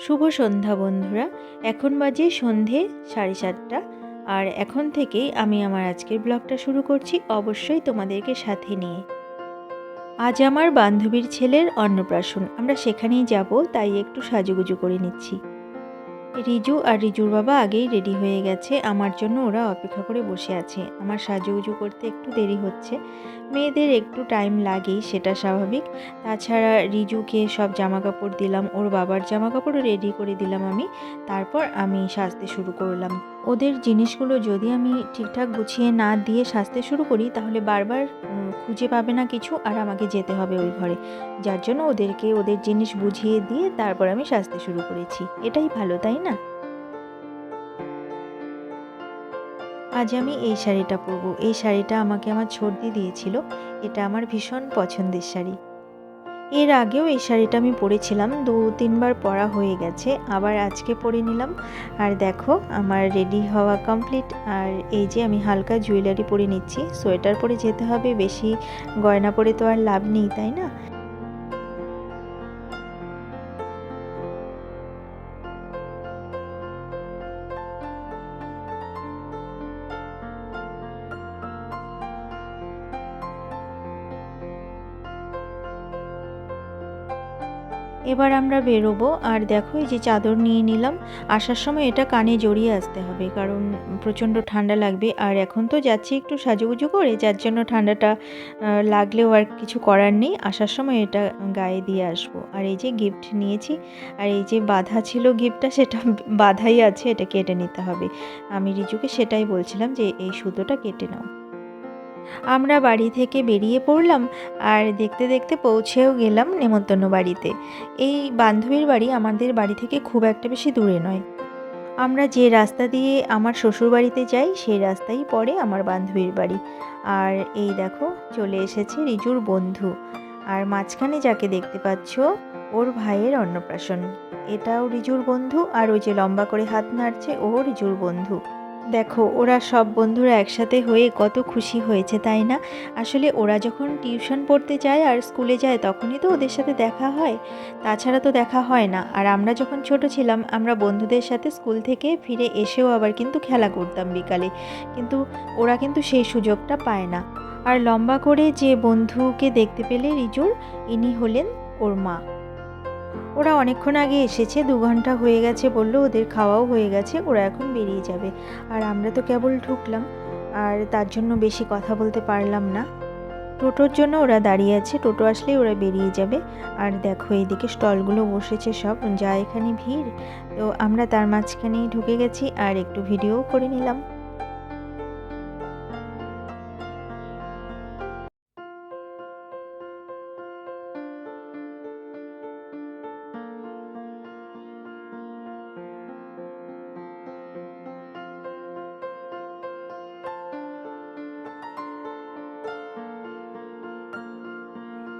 শুভ সন্ধ্যা বন্ধুরা, এখন বাজে সন্ধে সাড়ে সাতটা। আর এখন থেকেই আমি আমার আজকের ব্লগটা শুরু করছি অবশ্যই তোমাদেরকে সাথে নিয়ে। আজ আমার বান্ধবীর ছেলের অন্নপ্রাশন, আমরা সেখানেই যাব, তাই একটু সাজুগুজু করে নিচ্ছি। রিজু আর রিজুর বাবা আগেই রেডি হয়ে গেছে। আমার জন্য ওরা অপেক্ষা করে বসে আছে। আমার সাজু উজু করতে একটু দেরি হচ্ছে। মেয়েদের একটু টাইম লাগেই, সেটা স্বাভাবিক। তাছাড়া রিজুকে সব জামা কাপড় দিলাম, ওর বাবার জামা কাপড়ও রেডি করে দিলাম আমি। তারপর আমি সাজতে শুরু করলাম। ওদের জিনিসগুলো যদি আমি ঠিকঠাক গুছিয়ে না দিয়ে সাজতে শুরু করি, তাহলে বারবার খুঁজে পাবে না কিছু আর আমাকে যেতে হবে ওই ঘরে। যার জন্য ওদেরকে ওদের জিনিস বুঝিয়ে দিয়ে তারপর আমি সাজতে শুরু করেছি। এটাই ভালো, তাই না? আজ আমি এই শাড়িটা পরবো। এই শাড়িটা আমাকে আমার ছর্দি দিয়েছিল। এটা আমার ভীষণ পছন্দের শাড়ি। এর আগেও এই শাড়িটা আমি পরেছিলাম, দু তিনবার পরা হয়ে গেছে, আবার আজকে পরে নিলাম। আর দেখো, আমার রেডি হওয়া কমপ্লিট আর এই যে আমি হালকা জুয়েলারি পরে নিচ্ছি, সোয়েটার পরে যেতে হবে, বেশি গয়না পরে তো আর লাভ নেই, তাই না? এবার আমরা বেরোবো। আর দেখো, এই যে চাদর নিয়ে নিলাম। আসার সময় এটা কানে জড়িয়ে আসতে হবে, কারণ প্রচণ্ড ঠান্ডা লাগবে। আর এখন তো যাচ্ছি একটু সাজুগুজু করে, যার জন্য ঠান্ডাটা লাগলেও আর কিছু করার নেই। আসার সময় এটা গায়ে দিয়ে আসব। আর এই যে গিফট নিয়েছি, আর এই যে বাধা ছিল গিফটটা, সেটা বাধাই আছে, এটা কেটে নিতে হবে। আমি রিজুকে সেটাই বলছিলাম যে, এই সুতোটা কেটে নাও। আমরা বাড়ি থেকে বেরিয়ে পড়লাম আর দেখতে দেখতে পৌঁছেও গেলাম নেমন্তন্ন বাড়িতে। এই বান্ধবীর বাড়ি আমাদের বাড়ি থেকে খুব একটা বেশি দূরে নয়। আমরা যে রাস্তা দিয়ে আমার শ্বশুর বাড়িতে যাই, সেই রাস্তাই পড়ে আমার বান্ধবীর বাড়ি। আর এই দেখো, চলে এসেছে রিজুর বন্ধু। আর মাঝখানে যাকে দেখতে পাচ্ছ, ওর ভাইয়ের অন্নপ্রাশন। এটাও রিজুর বন্ধু আর ওই যে লম্বা করে হাত নাড়ছে, ও রিজুর বন্ধু। দেখো, ওরা সব বন্ধুরা একসাথে হয়ে কত খুশি হয়েছে, তাই না? আসলে ওরা যখন টিউশন পড়তে যায় আর স্কুলে যায়, তখনই তো ওদের সাথে দেখা হয়। তাছাড়া তো দেখা হয় না। আর আমরা যখন ছোট ছিলাম, আমরা বন্ধুদের সাথে স্কুল থেকে ফিরে এসেও আবার কিন্তু খেলা করতাম বিকালে। কিন্তু ওরা কিন্তু সেই সুযোগটা পায় না। আর লম্বা করে যে বন্ধুকে দেখতে পেলে রিজুর, ইনি হলেন ওর মা। ওরা অনেকক্ষণ আগে এসেছে, দু ঘণ্টা হয়ে গেছে বলল, ওদের খাওয়াও হয়ে গেছে, ওরা এখন বেরিয়ে যাবে। আর আমরা তো কেবল ঢুকলাম, আর তার জন্য বেশি কথা বলতে পারলাম না। টোটোর জন্য ওরা দাঁড়িয়ে আছে, টোটো আসলেই ওরা বেরিয়ে যাবে। আর দেখো, এইদিকে স্টলগুলো বসেছে সব, যা এখানে ভিড়। তো আমরা তার মাঝখানেই ঢুকে গেছি, আর একটু ভিডিও করে নিলাম।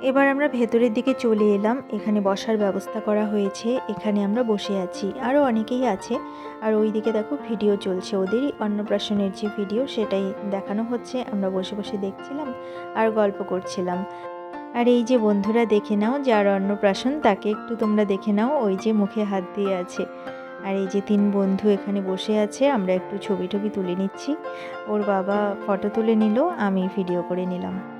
এবার আমরা ভেতরের দিকে চলে এলাম। এখানে বসার ব্যবস্থা করা হয়েছে। এখানে আমরা বসে আছি। আরও অনেকেই আছে। আর ওই দিকে দেখো ভিডিও চলছে। ওদেরই অন্নপ্রাশনের যে ভিডিও, সেটাই দেখানো হচ্ছে। আমরা বসে বসে দেখছিলাম আর গল্প করছিলাম। আর এই যে বন্ধুরা, দেখে নাও যার অন্নপ্রাশন, তাকে একটু তোমরা দেখে নাও ওই যে মুখে হাত দিয়ে আছে। আর এই যে তিন বন্ধু এখানে বসে আছে। আমরা একটু ছবি টবি তুলে নিচ্ছি। ওর বাবা ফটো তুলে নিল, আমি ভিডিও করে নিলাম।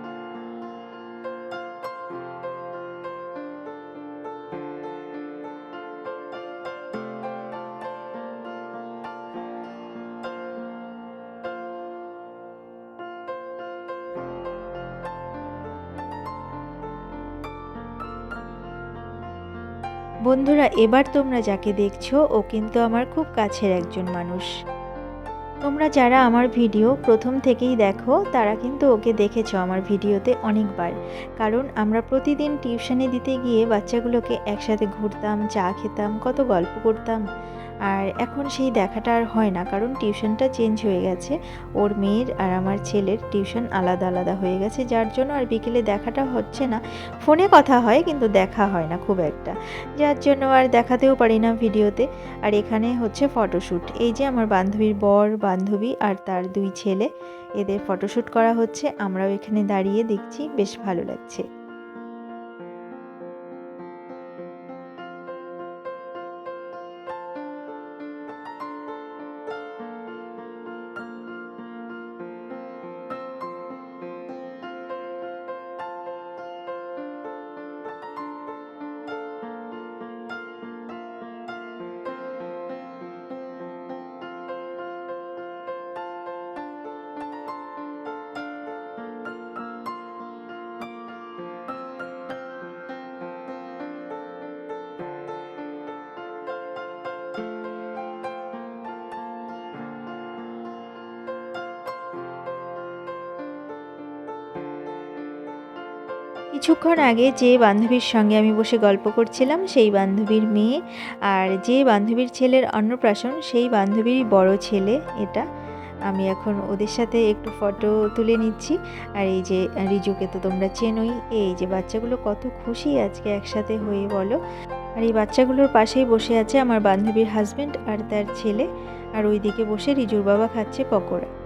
বন্ধুরা, এবার তোমরা যাকে দেখছ, ও কিন্তু আমার খুব কাছের একজন মানুষ। তোমরা যারা আমার ভিডিও প্রথম থেকেই দেখো, তারা কিন্তু ওকে দেখেছ আমার ভিডিওতে অনেকবার। কারণ আমরা প্রতিদিন টিউশনে দিতে গিয়ে বাচ্চাগুলোকে একসাথে ঘুরতাম, চা খেতাম, কত গল্প করতাম। আর এখন সেই দেখাটা আর হয় না, কারণ টিউশনটা চেঞ্জ হয়ে গেছে। ওর মেয়ের আর আমার ছেলের টিউশন আলাদা আলাদা হয়ে গেছে, যার জন্য আর বিকেলে দেখাটা হচ্ছে না। ফোনে কথা হয়, কিন্তু দেখা হয় না খুব একটা। যার জন্য আর দেখাতেও পারি না ভিডিওতে। আর এখানে হচ্ছে ফটোশ্যুট এই যে আমার বান্ধবীর বর, বান্ধবী আর তার দুই ছেলে, এদের ফটোশ্যুট করা হচ্ছে। আমরাও এখানে দাঁড়িয়ে দেখছি, বেশ ভালো লাগছে। কিছুক্ষণ আগে যে বান্ধবীর সঙ্গে আমি বসে গল্প করছিলাম, সেই বান্ধবীর মেয়ে আর যে বান্ধবীর ছেলের অন্নপ্রাশন, সেই বান্ধবীর বড় ছেলে এটা। আমি এখন ওদের সাথে একটু ফটো তুলে নিচ্ছি। আর এই যে রিজুকে তো তোমরা চেনোই, এই যে বাচ্চাগুলো কত খুশি আজকে একসাথে হয়ে বলো। আর এই বাচ্চাগুলোর পাশেই বসে আছে আমার বান্ধবীর হাজব্যান্ড আর তার ছেলে। আর ওইদিকে বসে রিজুর বাবা খাচ্ছে পকোড়া।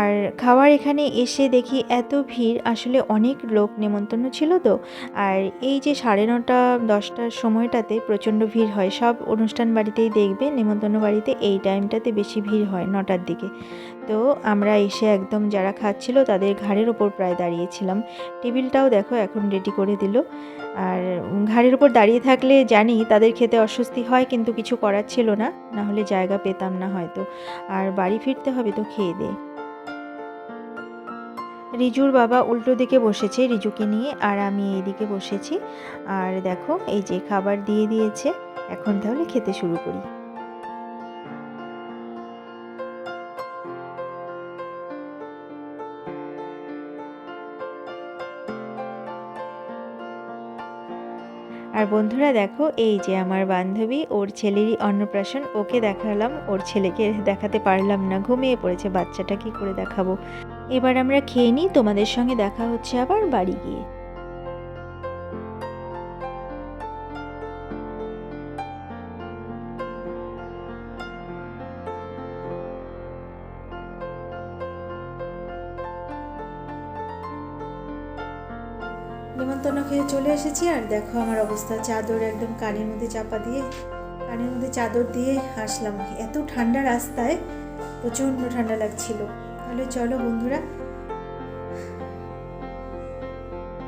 আর খাওয়ার এখানে এসে দেখি এত ভিড়, আসলে অনেক লোক নেমন্তন্ন ছিল তো। আর এই যে সাড়ে নটা, দশটার সময়টাতে প্রচণ্ড ভিড় হয়, সব অনুষ্ঠান বাড়িতেই দেখবে, নেমন্তন্ন বাড়িতে এই টাইমটাতে বেশি ভিড় হয় নটার দিকে। তো আমরা এসে একদম যারা খাচ্ছিল তাদের ঘাড়ের ওপর প্রায় দাঁড়িয়েছিলাম। টেবিলটাও দেখো এখন রেডি করে দিল। আর ঘাড়ের ওপর দাঁড়িয়ে থাকলে জানি তাদের খেতে অস্বস্তি হয়, কিন্তু কিছু করার ছিল না না হলে জায়গা পেতাম না হয়তো। আর বাড়ি ফিরতে হবে তো খেয়ে দিয়ে রিজুর বাবা উল্টো দিকে বসেছে, রিজুকে নিয়ে, আর আমি এইদিকে বসেছি। আর দেখো, এই যে খাবার দিয়ে দিয়েছে, এখন তাহলে খেতে শুরু করি। আর বন্ধুরা দেখো, এই যে আমার বান্ধবী, ওর ছেলেরই অন্নপ্রাশন, ওকে দেখালাম, ওর ছেলেকে দেখাতে পারলাম না, ঘুমিয়ে পড়েছে, বাচ্চাটা কি করে দেখাবো? এবার আমরা খেয়ে নিই, তোমাদের সঙ্গে দেখা হচ্ছে আবার বাড়ি গিয়ে। নেমন্তন্ন খেয়ে চলে এসেছি আর দেখো আমার অবস্থা। চাদর একদম কানের মধ্যে চাপা দিয়ে, কানের মধ্যে চাদর দিয়ে আসলাম। এত ঠান্ডা রাস্তায় প্রচণ্ড ঠান্ডা লাগছিল। তাহলে চলো বন্ধুরা।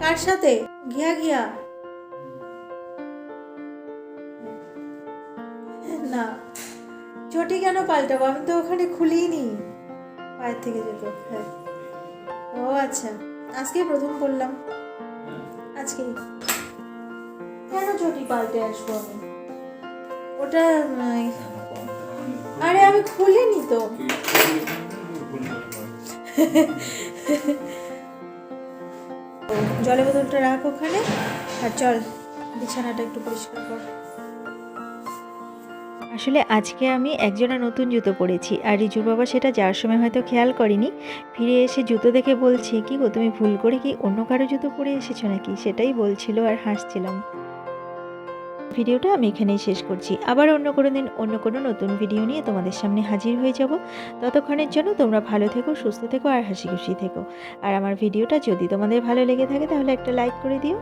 কার সাথে? ঘিয়া ঘিয়া। না, চটি কেন পাল্টাবো? আমি তো ওখানে খুলিই নি পায়ের থেকে যেত হ্যাঁ। ও আচ্ছা আজকে প্রথম করলাম। আজকেই কেন চটি পাল্টে আসব আমি? ওটা আরে আমি খুলিনি তো। জলে জলের বোতলটা রাখ ওখানে। আর চল, বিছানাটা একটু পরিষ্কার কর। আসলে আজকে আমি একজোড়া নতুন জুতো পরেছি আর রিজুর বাবা সেটা যাওয়ার সময় হয়তো খেয়াল করেনি। ফিরে এসে জুতো দেখে বলছে, কি গো, তুমি ভুল করে কি অন্য কারও জুতো পরে এসেছ নাকি? সেটাই বলছিল আর হাসছিলাম। ভিডিওটা আমি এখানেই শেষ করছি। আবার অন্য কোনো দিন অন্য কোনো নতুন ভিডিও নিয়ে তোমাদের সামনে হাজির হয়ে যাব। ততক্ষণের জন্য তোমরা ভালো থেকো, সুস্থ থেকো আর হাসি খুশি থেকো। আর আমার ভিডিওটা যদি তোমাদের ভালো লেগে থাকে তাহলে একটা লাইক করে দিও।